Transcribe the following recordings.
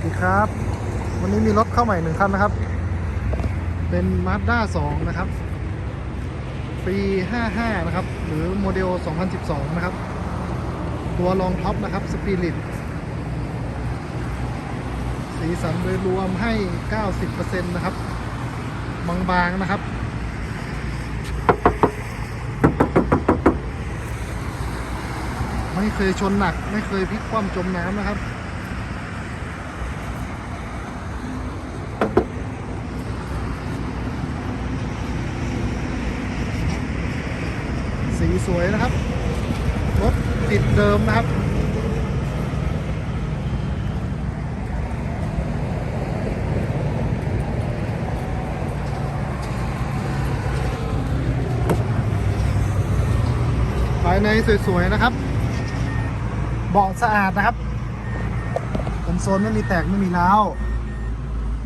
สดีครับ วันนี้มีรถเข้าใหม่หนึ่งคันนะครับ เป็น Mazda 2 นะครับ ปี55 นะครับ หรือโมเดล 2012 นะครับ ตัวรองท็อปนะครับ Spirit สีสันโดยรวมให้ 90%นะครับ บางๆ นะครับไม่เคยชนหนัก ไม่เคยพลิกคว่ำจมน้ำนะครับ สีสวยนะครับ รถติดเดิมนะครับภายในสวยๆนะครับ เบาะสะอาดนะครับคอนโซลไม่มีแตกไม่มีร้าว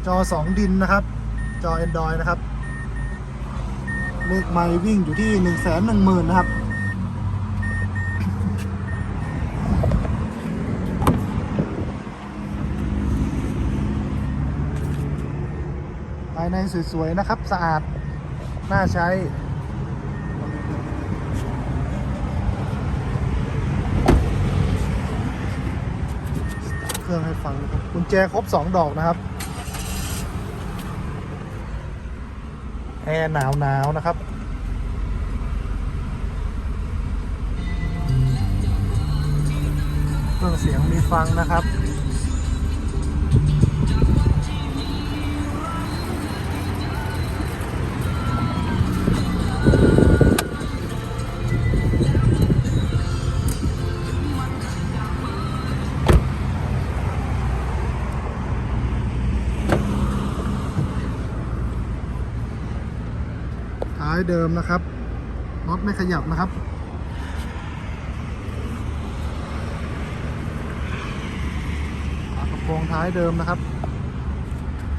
จอ 2 ดินนะครับ จอ Android นะครับ เลขไมล์วิ่งอยู่ที่1 1 0 0 0 0นะครับ ภายในสวย ๆ นะครับ สะอาด น่าใช้เครื่องให้ฟังนะครับกุญแจครบ 2 ดอกนะครับ แอร์หนาวหนาวนะครับ เครื่องเสียงมีฟังนะครับายเดิมนะครับรถไม่ขยับนะครับ กระโปรงท้ายเดิมนะครับ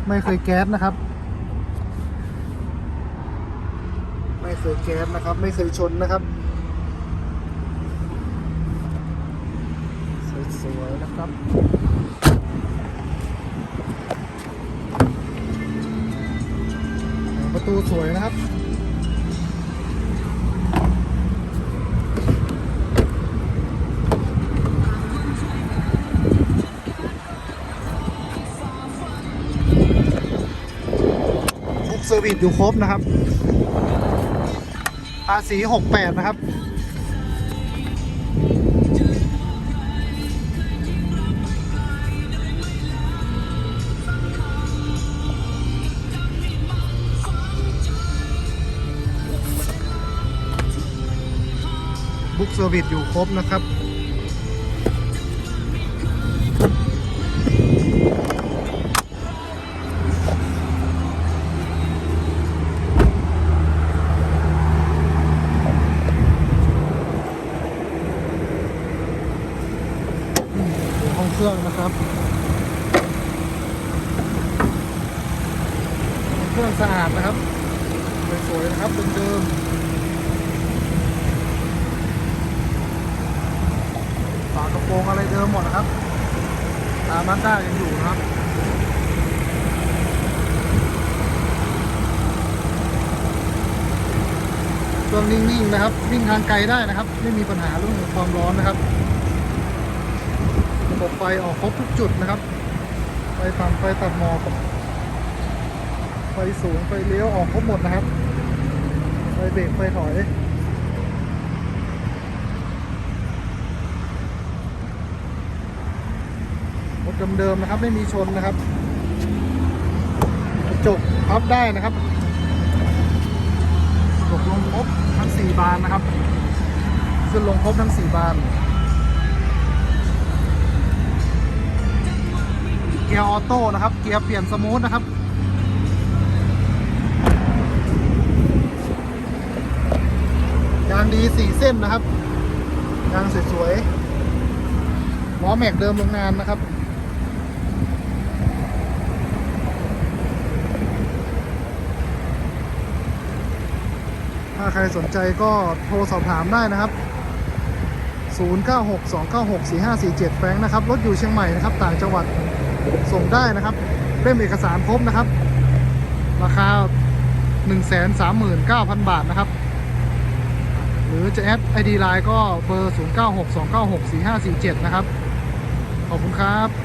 ไม่เคยแก๊สนะครับ ไม่เคยแก๊สนะครับ ไม่เคยชนนะครับ สวยๆนะครับประตูสวยนะครับ เซอร์วิสอยู่ครบนะครับภาษี68 นะครับ บุ๊กเซอร์วิสอยู่ครบนะครับ เครื่องนะครับ เครื่องสะอาดนะครับ สวยๆนะครับเดิมๆฝากระโปรงอะไรเดิมหมดนะครับตามาสด้ายังอยู่นะครับเครื่องนิ่งๆนะครับ วิ่งทางไกลได้นะครับ ไม่มีปัญหาเรื่องความร้อนนะครับ บบไฟออกครบทุกจุดนะครับ ไฟต่ำไฟตัดหมอกไฟสูงไฟเลี้ยวออกครบหมดนะครับ ไฟเบรกไฟถอยรถเดิมๆนะครับไม่มีชนนะครับกระจกพับได้นะครับกระจกลงครบทั้ง 4 บานนะครับขึ้นลงครบทั้ง 4 บาน กียร์ออโต้นะครับ เกียร์เปลี่ยนสมูทนะครับ ยางดีสี่เส้นนะครับ ยางสวยๆ ล้อแม็กเดิมโรงงานนะครับถ้าใครสนใจก็โทรสอบถามได้นะครับ 0962964547 แฟงนะครับ รถอยู่เชียงใหม่นะครับ ต่างจังหวัด ส่งได้นะครับเล่มเอกสารครบนะครับ ราคา 139,000 บาทนะครับ หรือจะแอด ID Line ก็เบอร์ 0962964547 นะครับ ขอบคุณครับ